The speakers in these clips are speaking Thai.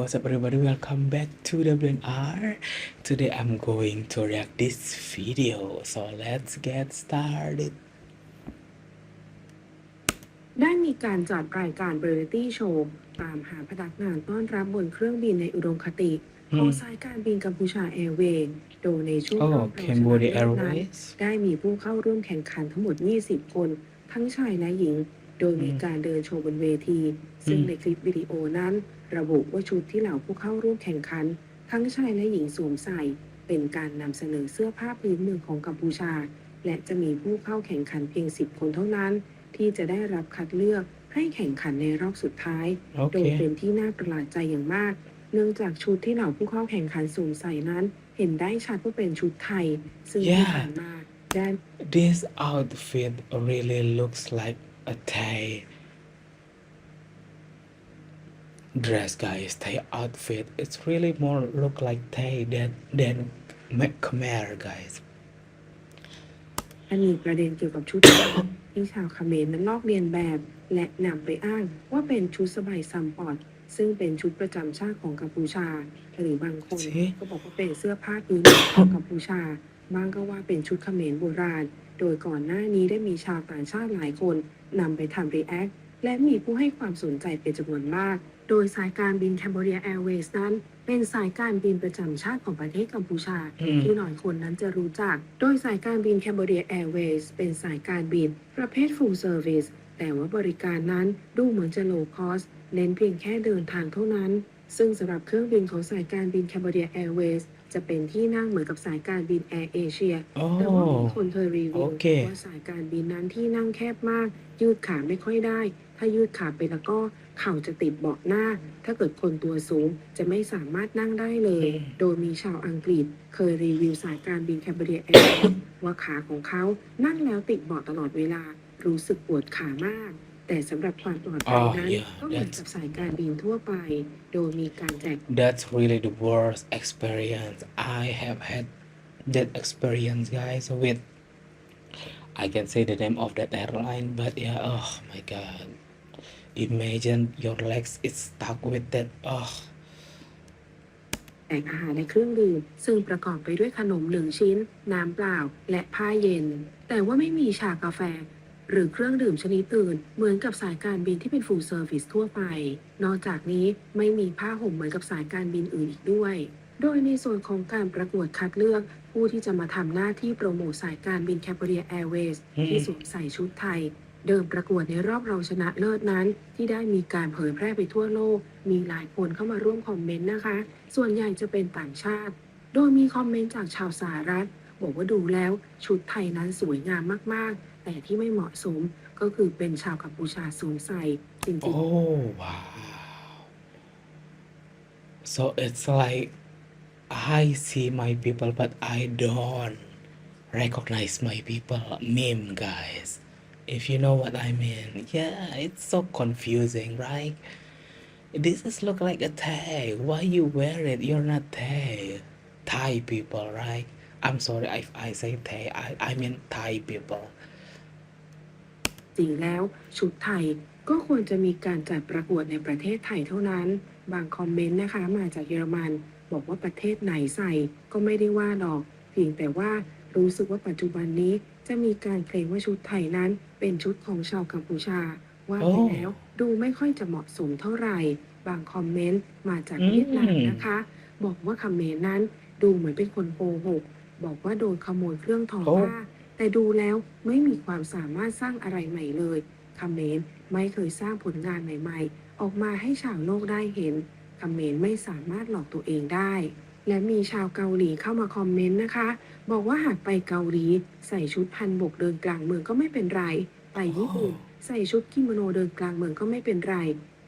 what's up everybody? Welcome back to WNR. Today I'm going to react this video. So let's get started. ได้มีการจัดรายการเบรตี้โชว์ตามหาพนักงานต้อนรับบนเครื่องบินในอุดมคติของอืมสายการบินกัมพูชาแอร์เวย์โดยในช่วง Oh, รอบรองชนะ Cambodia เลิศนั้น Airways. ได้มีผู้เข้าร่วมแข่งขันทั้งหมด 20 คน ทั้งชายและหญิง โดยมีอืมการเดินโชว์บนเวที ซึ่งอืมในคลิปวิดีโอนั้น ระบุว่าชุดที่เหล่าผู้เข้าร่วมแข่งขัน ทั้งชายและหญิงสวมใส่ เป็นการนำเสนอเสื้อผ้าพื้นเมืองของกัมพูชา และจะมีผู้เข้าแข่งขันเพียง 10 คนเท่านั้น ที่จะได้รับคัดเลือกให้แข่งขันในรอบสุดท้ายโดยเป็ Okay. นที่น่าประหลาดใจอย่างมาก เนื่องจากชุดที่เหล่าผู้เข้าแข่งขันสวมใส่นั้น เห็นได้ชัดว่าเป็นชุดไทย ซึ่งที่ Yeah. ผ่านมาได้ This outfit really looks like a Thai dress, guys. Thai outfit. It's really more look like Thai than than Khmer, guys. อันมีประเด็นเกี่ยวกับชุด ที่ชาวเขมรนั้นลอกเลียนแบบ และนำไปอ้างว่าเป็นชุดสบายซัมปอร์ตซึ่งเป็นชุดประจำชาติของกัมพูชา หรือบางคนก็บอกว่าเป็นเสื้อผ้าพื้นเมืองของกัมพูชาบางก็ว่าเป็นชุดเขมรโบราณ โดยก่อนหน้านี้ได้มีชาวต่างชาติหลายคนนำไปทำรีแอค และมีผู้ให้ความสนใจเป็นจำนวนมาก โดยสายการบินแคนเบเรียแอร์เวย์นั้น เป็นสายการบินประจำชาติของประเทศกัมพูชา อืม ที่หน่อยคนนั้นจะรู้จัก โดยสายการบินแคนเบเรียแอร์เวย์เป็นสายการบิน ประเภท full service แต่ว่าบริการนั้นดูเหมือนจะ low cost เน้นเพียงแค่เดินทางเท่านั้น ซึ่งสำหรับเครื่องบินของสายการบินแคนเบเรียแอร์เวย์ จะเป็นที่นั่งเหมือนกับสายการบินแอร์เอเชียแต่ว่ามี Oh, คนเคยรีวิวโอเค ว่าสายการบินนั้นที่นั่งแคบมาก ยืดขาไม่ค่อยได้ ถ้ายืดขาไปแล้วก็เข่าจะติดเบาะหน้า ถ้าเกิดคนตัวสูงจะไม่สามารถนั่งได้เลยอืมโดยมีชาวอังกฤษเคยรีวิวสายการบินแคมเบเรียแอร์ ว่าขาของเขานั่งแล้วติดเบาะตลอดเวลา รู้สึกปวดขามาก แต่สำหรับความปลอดภัย Oh, นั้น yeah, ก็เหมือน that's- กับสายการบินทั่วไป โดยมีการแจก That's really the worst experience. I have had that experience, guys, with I can say the name of that airline, but yeah, oh my god. Imagine your legs is stuck with that. Oh, แจกอาหารและเครื่องดื่มซึ่งประกอบไปด้วยขนมหนึ่งชิ้น น้ำเปล่า และผ้าเย็น แต่ว่าไม่มีชากาแฟ หรือเครื่องดื่มชนิดอื่น เหมือนกับสายการบินที่เป็น full service ทั่วไป นอกจากนี้ไม่มีผ้าห่มเหมือนกับสายการบินอื่นอีกด้วย โดยในส่วนของการประกวดคัดเลือก ผู้ที่จะมาทำหน้าที่โปรโมทสายการบินแคปเรียแอร์เวย์อืมที่สวมใส่ชุดไทย เดิมประกวดในรอบรองชนะเลิศนั้น ที่ได้มีการเผยแพร่ไปทั่วโลก มีหลายคนเข้ามาร่วมคอมเมนต์นะคะ ส่วนใหญ่จะเป็นต่างชาติ โดยมีคอมเมนต์จากชาวสหรัฐบอกว่าดูแล้วชุดไทยนั้นสวยงามมากๆ แต่ที่ไม่เหมาะสมก็คือเป็นชาวกัมพูชาสวมใส่จริงๆ oh wow. So it's like I see my people, but I don't recognize my people. Meme, guys. If you know what I mean. Yeah, it's so confusing, right? This is look like a Thai. Why you wear it? You're not Thai. Thai people, right? I'm sorry if I say Thai. I, I mean Thai people. จริงแล้ว ชุดไทยก็ควรจะมีการจัดประกวดในประเทศไทยเท่านั้น บางคอมเมนต์นะคะมาจากเยอรมัน บอกว่าประเทศไหนใส่ก็ไม่ได้ว่าหรอก เพียงแต่ว่ารู้สึกว่าปัจจุบันนี้จะมีการเคลมว่าชุดไทยนั้นเป็นชุดของชาวกัมพูชา ว่าไปโอ้แล้วดูไม่ค่อยจะเหมาะสมเท่าไหร่ บางคอมเมนต์มาจากอืมเวียดนามนะคะ บอกว่าคอมเมนต์นั้นดูเหมือนเป็นคนโกหก บอกว่าโดนขโมยเครื่องทอโอ้ผ้า แต่ดูแล้วไม่มีความสามารถสร้างอะไรใหม่เลยคำเมนไม่เคยสร้างผลงานใหม่ ๆ ออกมาให้ชาวโลกได้เห็นคำเมนไม่สามารถหลอกตัวเองได้ และมีชาวเกาหลีเข้ามาคอมเมนต์นะคะ บอกว่าหากไปเกาหลี ใส่ชุดพันบกเดินกลางเมืองก็ไม่เป็นไร ไปญี่ปุ่นใส่ชุดกิโมโนเดินกลางเมืองก็ไม่เป็นไร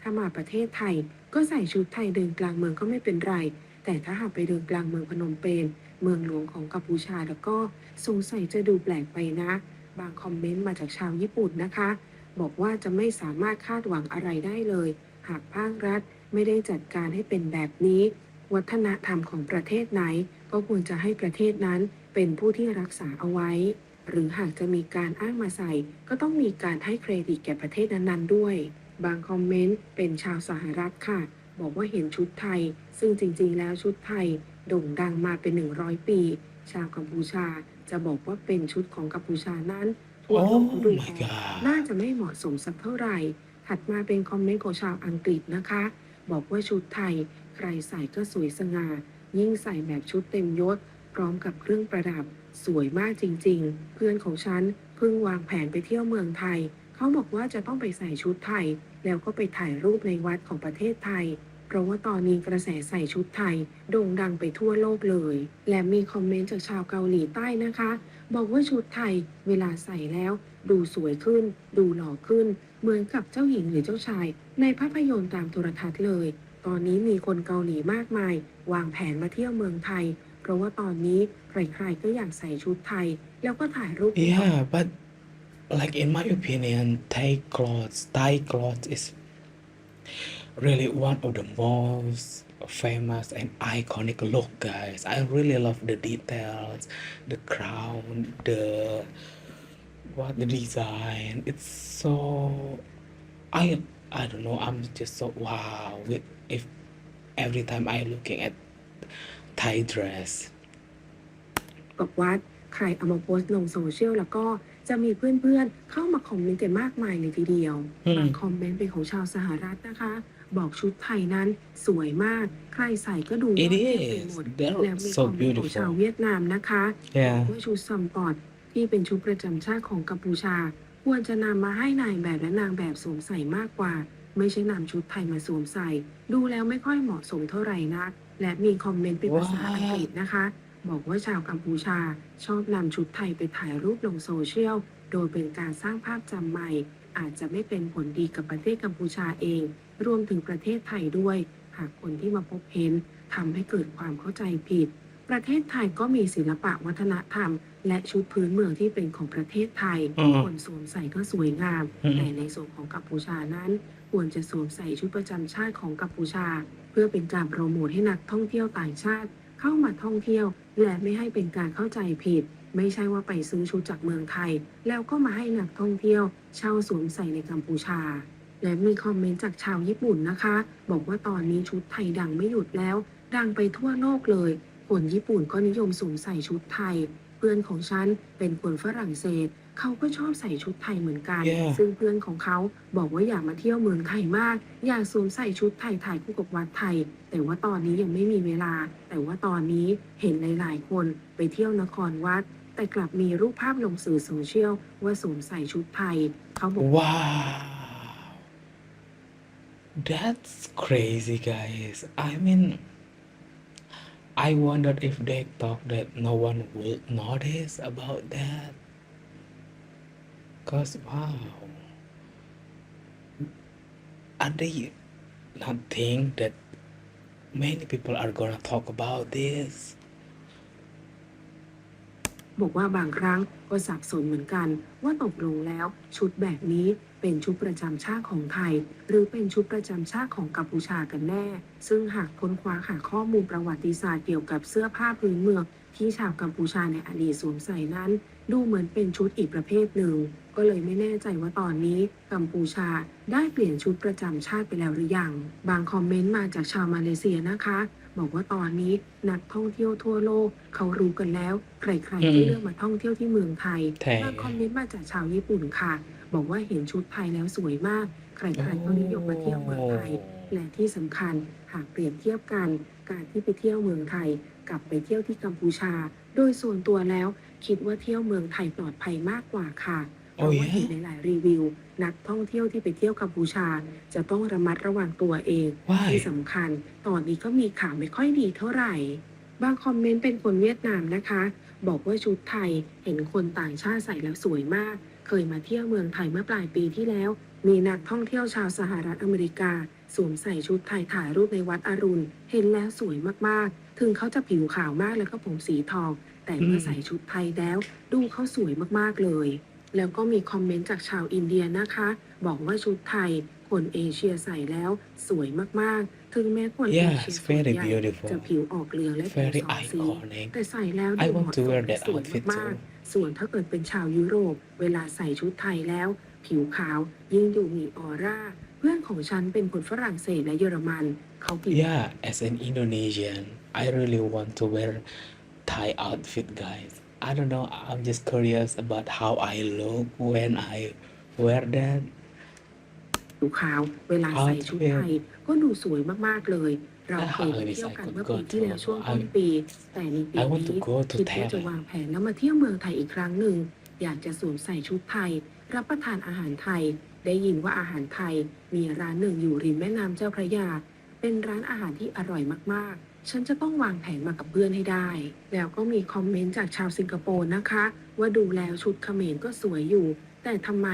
ถ้ามาประเทศไทย ก็ใส่ชุดไทยเดินกลางเมืองก็ไม่เป็นไร แต่ถ้าหากไปเดินกลางเมืองพนมเปญ เมืองหลวงของกัมพูชา แล้วก็สงสัยจะดูแปลกไปนะ บางคอมเมนต์มาจากชาวญี่ปุ่นนะคะ บอกว่าจะไม่สามารถคาดหวังอะไรได้เลย หากภาครัฐไม่ได้จัดการให้เป็นแบบนี้ วัฒนธรรมของประเทศไหน ก็ควรจะให้ประเทศนั้นเป็นผู้ที่รักษาเอาไว้ หรือหากจะมีการอ้างมาใส่ ก็ต้องมีการให้เครดิตแก่ประเทศนั้นๆด้วย บางคอมเมนต์เป็นชาวสหรัฐค่ะ บอกว่าเห็นชุดไทย ซึ่งจริงๆ แล้วชุดไทยโด่งดังมาเป็น 100 ปี ชาวกัมพูชาจะบอกว่าเป็นชุดของกัมพูชานั้นทั่วโลก Oh ดู my ออก god. น่าจะไม่เหมาะสมสักเท่าไหร่ ถัดมาเป็นคอมเมนต์ของชาวอังกฤษนะคะ บอกว่าชุดไทย ใครใส่ก็สวยสง่า ยิ่งใส่แบบชุดเต็มยศ พร้อมกับเครื่องประดับ สวยมากจริง ๆ เพื่อนของฉันเพิ่งวางแผนไปเที่ยวเมืองไทย เขาบอกว่าจะต้องไปใส่ชุดไทย แล้วก็ไปถ่ายรูปในวัดของประเทศไทย เพราะว่าตอนนี้กระแสใส่ชุดไทย โด่งดังไปทั่วโลกเลย และมีคอมเมนต์จากชาวเกาหลีใต้นะคะ บอกว่าชุดไทยเวลาใส่แล้ว ดูสวยขึ้น ดูหล่อขึ้น เหมือนกับเจ้าหญิงหรือเจ้าชาย ในภาพยนตร์ตามโทรทัศน์เลย ตอนนี้มีคนเกาหลีมากมาย วางแผนมาเที่ยวเมืองไทย เพราะว่าตอนนี้ใครๆก็อยากใส่ชุดไทย แล้วก็ถ่ายรูป Yeah, but like in my opinion, Thai clothes, Thai clothes is really one of the most famous and iconic look, guys. I really love the details, the crown, the what the design. It's so I I don't know. I'm just so wow with if every time I looking at Thai dress. กับวัด ใครเอามาโพสต์ลงโซเชียลแล้วก็ จะมีเพื่อนๆ เข้ามาคอมเมนต์กันมากมายเลยทีเดียว อืม บางคอมเมนต์เป็นของชาวสหรัฐนะคะ บอกชุดไทยนั้นสวยมาก ใครใส่ก็ดู It ยอดเยี่ยมไป is. หมด They're แล้วมีค so อมเมนต์ของชาว beautiful. เวียดนามนะคะ Yeah. ว่าชุดซัมปอร์ตที่เป็นชุดประจำชาติของกัมพูชา ควรจะนำมาให้นายแบบและนางแบบสวมใส่มากกว่า ไม่ใช่นำชุดไทยมาสวมใส่ ดูแล้วไม่ค่อยเหมาะสมเท่าไหร่นัก และมีคอมเมนต์เป็นภาษาอังกฤษนะคะ บอกว่าชาวกัมพูชาชอบนำชุดไทยไปถ่ายรูปลงโซเชียล โดยเป็นการสร้างภาพจำใหม่ อาจจะไม่เป็นผลดีกับประเทศกัมพูชาเอง รวมถึงประเทศไทยด้วย หากคนที่มาพบเห็นทำให้เกิดความเข้าใจผิด ประเทศไทยก็มีศิลปะวัฒนธรรม และชุดพื้นเมืองที่เป็นของประเทศไทยอืมคนสวมใส่ก็สวยงามอืมแต่ในส่วนของกัมพูชานั้น ควรจะสวมใส่ชุดประจำชาติของกัมพูชา เพื่อเป็นการโปรโมทให้นักท่องเที่ยวต่างชาติ เข้ามาท่องเที่ยว และไม่ให้เป็นการเข้าใจผิด ไม่ใช่ว่าไปซื้อชุดจากเมืองไทย แล้วก็มาให้นักท่องเที่ยวเช่าสวมใส่ในกัมพูชา และมีคอมเมนต์จากชาวญี่ปุ่นนะคะ บอกว่าตอนนี้ชุดไทยดังไม่หยุดแล้ว ดังไปทั่วโลกเลยคนญี่ปุ่นก็นิยมสวมใส่ชุดไทย พื่อนของฉันเป็นคนฝรั่งเศส เขาก็ชอบใส่ชุดไทยเหมือนกัน Yeah. ซึ่งเพื่อนของเขาบอกว่าอยากมาเที่ยวเมืองไทยมาก อยากสวมใส่ชุดไทยถ่ายคู่กับวัดไทย แต่ว่าตอนนี้ยังไม่มีเวลา แต่ว่าตอนนี้เห็นหลายๆคนไปเที่ยวนครวัด แต่กลับมีรูปภาพลงสื่อโซเชียลว่าสวมใส่ชุดไทย เขาบอก Wow. That's crazy, guys. I mean, I wondered if they thought that no one would notice about that. Cause wow. Are they not think that many people are gonna talk about this? บอกว่าบางครั้งก็สับสนเหมือนกัน ว่าตกลงแล้วชุดแบบนี้เป็นชุดประจำชาติของไทย หรือเป็นชุดประจำชาติของกัมพูชากันแน่ ซึ่งหากค้นคว้าหาข้อมูลประวัติศาสตร์เกี่ยวกับเสื้อผ้าพื้นเมืองที่ชาวกัมพูชาในอดีตสวมใส่นั้น ดูเหมือนเป็นชุดอีกประเภทหนึ่ง ก็เลยไม่แน่ใจว่าตอนนี้กัมพูชาได้เปลี่ยนชุดประจำชาติไปแล้วหรือยัง บางคอมเมนต์มาจากชาวมาเลเซียนะคะ บอกว่าตอนนี้นักท่องเที่ยวทั่วโลก เขารู้กันแล้ว ใครๆก็อืมเลือกมาท่องเที่ยวที่เมืองไทยไทยบางคอมเมนต์มาจากชาวญี่ปุ่นค่ะ บอกว่าเห็นชุดไทยแล้วสวยมาก ใครๆก็นิยมมาเที่ยวเมืองไทยและที่สำคัญหากเปรียบเทียบกัน การที่ไปเที่ยวเมืองไทย กับไปเที่ยวที่กัมพูชา โดยส่วนตัวแล้วคิดว่าเที่ยวเมืองไทยปลอดภัยมากกว่าค่ะ เพ Oh ราะว่า yeah? เห็นในหลายรีวิว นักท่องเที่ยวที่ไปเที่ยวกัมพูชา จะต้องระมัดระวังตัวเองที่ Why? สำคัญ ตอนนี้ก็มีข่าวไม่ค่อยดีเท่าไหร่ บางคอมเมนต์เป็นคนเวียดนามนะคะ บอกว่าชุดไทยเห็นคนต่างชาติใส่แล้วสวยมาก เคยมาเที่ยวเมืองไทยเมื่อปลายปีที่แล้ว มีนักท่องเที่ยวชาวสหรัฐอเมริกา สวมใส่ชุดไทยถ่ายรูปในวัดอรุณ เห็นแล้วสวยมากๆ ถึงเขาจะผิวขาวมากแล้วก็ผมสีทอง แต่เมื่อใส่ชุดไทยแล้ว ดูเขาสวยมากๆเลย แล้วก็มีคอมเมนต์จากชาวอินเดียนะคะ บอกว่าชุดไทยคนเอเชียใส่แล้วสวยมากๆ ถึงแม้คนเอ Yeah, เชีย it's ส่วน very ใหญ่ beautiful. จะผิวออกเหลืองและผิว Very สองสี iconic. แต่ใส่แล้ว I ดูเห want มาะ to สม wear และ that สวย outfit มาก too. ๆส่วนถ้าเกิดเป็นชาวยุโรป เวลาใส่ชุดไทยแล้ว ผิวขาวยิ่งดูมีออร่าเพื่อนของฉันเป็นคนฝรั่งเศสและเยอรมัน เขาผิว Yeah, as an Indonesian, I really want to wear Thai outfit, guys. I don't know. I'm just curious about how I look when I wear that. ผิวขาว เวลาใส่ชุดไทยก็ดูสวยมาก ๆ เลย เราเคยไปเที่ยวกันเมื่อปีที่แล้วช่วงต้นปี แต่ในปี I want to นี้ go to คิดว่าจะ Thailand. วางแผนแล้วมาเที่ยวเมืองไทยอีกครั้งหนึ่ง อยากจะสวมใส่ชุดไทย รับประทานอาหารไทย ได้ยินว่าอาหารไทยมีร้านหนึ่งอยู่ริมแม่น้ำเจ้าพระยา เป็นร้านอาหารที่อร่อยมากๆ ฉันจะต้องวางแผนมากับเพื่อนให้ได้ แล้วก็มีคอมเมนต์จากชาวสิงคโปร์นะคะ ว่าดูแล้วชุดเขมรก็สวยอยู่ แต่ทำไม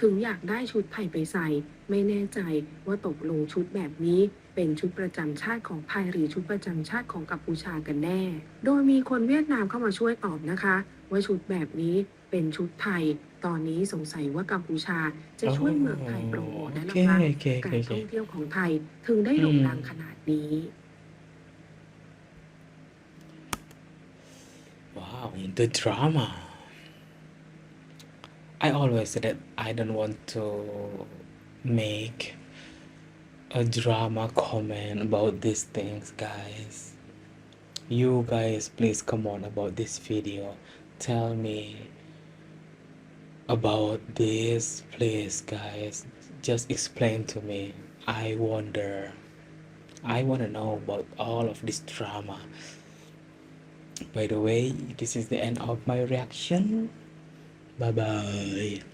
ถึงอยากได้ชุดไทยไปใส่ ไม่แน่ใจว่าตกลงชุดแบบนี้ เป็นชุดประจำชาติของไทยหรือชุดประจำชาติของกัมพูชากันแน่ โดยมีคนเวียดนามเข้ามาช่วยตอบนะคะ ว่าชุดแบบนี้เป็นชุดไทย ตอนนี้สงสัยว่ากัมพูชาจะช่วยเมืองไทยโปรโมทและละ Okay, มั้ง okay, การ okay, ท่อง okay. เที่ยวของไทยถึงได้โด่งดังอืมขนาดนี้ Wow, the drama. I always said that I don't want to make a drama comment about these things, guys. You guys, please come on about this video. Tell me about this, please, guys. Just explain to me. I wonder. I want to know about all of this drama. By the way, this is the end of my reaction. Bye bye.